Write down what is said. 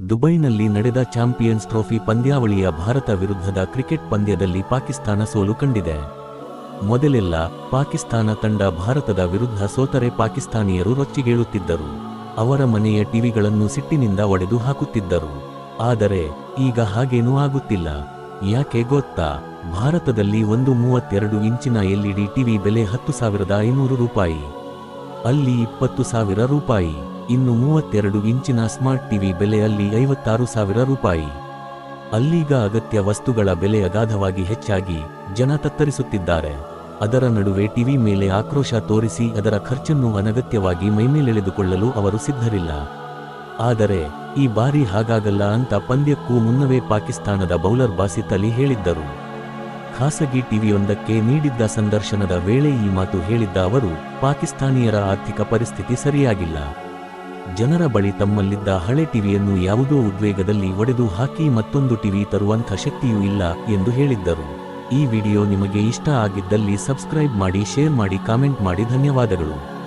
ದುಬೈನಲ್ಲಿ ನಡೆದ champions trophy ಪಂದ್ಯಾವಳಿಯ ಭಾರತ ವಿರುದ್ಧದ ಕ್ರಿಕೆಟ್ ಪಂದ್ಯದಲ್ಲಿ ಪಾಕಿಸ್ತಾನ ಸೋಲು ಕಂಡಿದೆ. ಮೊದಲೆಲ್ಲ ಪಾಕಿಸ್ತಾನ ತಂಡ ಭಾರತದ ವಿರುದ್ಧ ಸೋತರೆ ಪಾಕಿಸ್ತಾನಿಯರು ರೊಚ್ಚಿಗೇಳುತ್ತಿದ್ದರು. ಅವರ ಮನೆಯ ಟಿವಿಗಳನ್ನು ಸಿಟ್ಟಿನಿಂದ ಒಡೆದು ಹಾಕುತ್ತಿದ್ದರು. ಆದರೆ ಈಗ ಹಾಗೇನೂ ಆಗುತ್ತಿಲ್ಲ. ಯಾಕೆ ಗೊತ್ತಾ? ಭಾರತದಲ್ಲಿ ಒಂದು ಮೂವತ್ತೆರಡು ಇಂಚಿನ ಎಲ್ಇಡಿ ಟಿವಿ ಬೆಲೆ ಹತ್ತು ಸಾವಿರದ ಐನೂರು ರೂಪಾಯಿ. ಅಲ್ಲಿ ಇಪ್ಪತ್ತು ಸಾವಿರ ರೂಪಾಯಿ. ಇನ್ನು ಮೂವತ್ತೆರಡು ಇಂಚಿನ ಸ್ಮಾರ್ಟ್ ಟಿವಿ ಬೆಲೆಯಲ್ಲಿ ಐವತ್ತಾರು ಸಾವಿರ ರೂಪಾಯಿ. ಅಲ್ಲೀಗ ಅಗತ್ಯ ವಸ್ತುಗಳ ಬೆಲೆ ಅಗಾಧವಾಗಿ ಹೆಚ್ಚಾಗಿ ಜನ ತತ್ತರಿಸುತ್ತಿದ್ದಾರೆ. ಅದರ ನಡುವೆ ಟಿವಿ ಮೇಲೆ ಆಕ್ರೋಶ ತೋರಿಸಿ ಅದರ ಖರ್ಚನ್ನು ಅನಗತ್ಯವಾಗಿ ಮೈಮೇಲೆಳೆದುಕೊಳ್ಳಲು ಅವರು ಸಿದ್ಧರಿಲ್ಲ. ಆದರೆ, ಈ ಬಾರಿ ಹಾಗಾಗಲ್ಲ ಅಂತ ಪಂದ್ಯಕ್ಕೂ ಮುನ್ನವೇ ಪಾಕಿಸ್ತಾನದ ಬೌಲರ್ ಬಾಸಿತ್ ಅಲಿ ಹೇಳಿದ್ದರು. ಖಾಸಗಿ ಟಿವಿಯೊಂದಕ್ಕೆ ನೀಡಿದ್ದ ಸಂದರ್ಶನದ ವೇಳೆ ಈ ಮಾತು ಹೇಳಿದ್ದ ಅವರು, ಪಾಕಿಸ್ತಾನಿಯರ ಆರ್ಥಿಕ ಪರಿಸ್ಥಿತಿ ಸರಿಯಾಗಿಲ್ಲ. ಜನರ ಬಳಿ ತಮ್ಮಲ್ಲಿದ್ದ ಹಳೆ ಟಿವಿಯನ್ನು ಯಾವುದೋ ಉದ್ವೇಗದಲ್ಲಿ ಒಡೆದು ಹಾಕಿ ಮತ್ತೊಂದು ಟಿವಿ ತರುವಂಥ ಶಕ್ತಿಯೂ ಇಲ್ಲ ಎಂದು ಹೇಳಿದ್ದರು. ಈ ವಿಡಿಯೋ ನಿಮಗೆ ಇಷ್ಟ ಆಗಿದ್ದಲ್ಲಿ ಸಬ್ಸ್ಕ್ರೈಬ್ ಮಾಡಿ, ಶೇರ್ ಮಾಡಿ, ಕಾಮೆಂಟ್ ಮಾಡಿ, ಧನ್ಯವಾದಗಳು.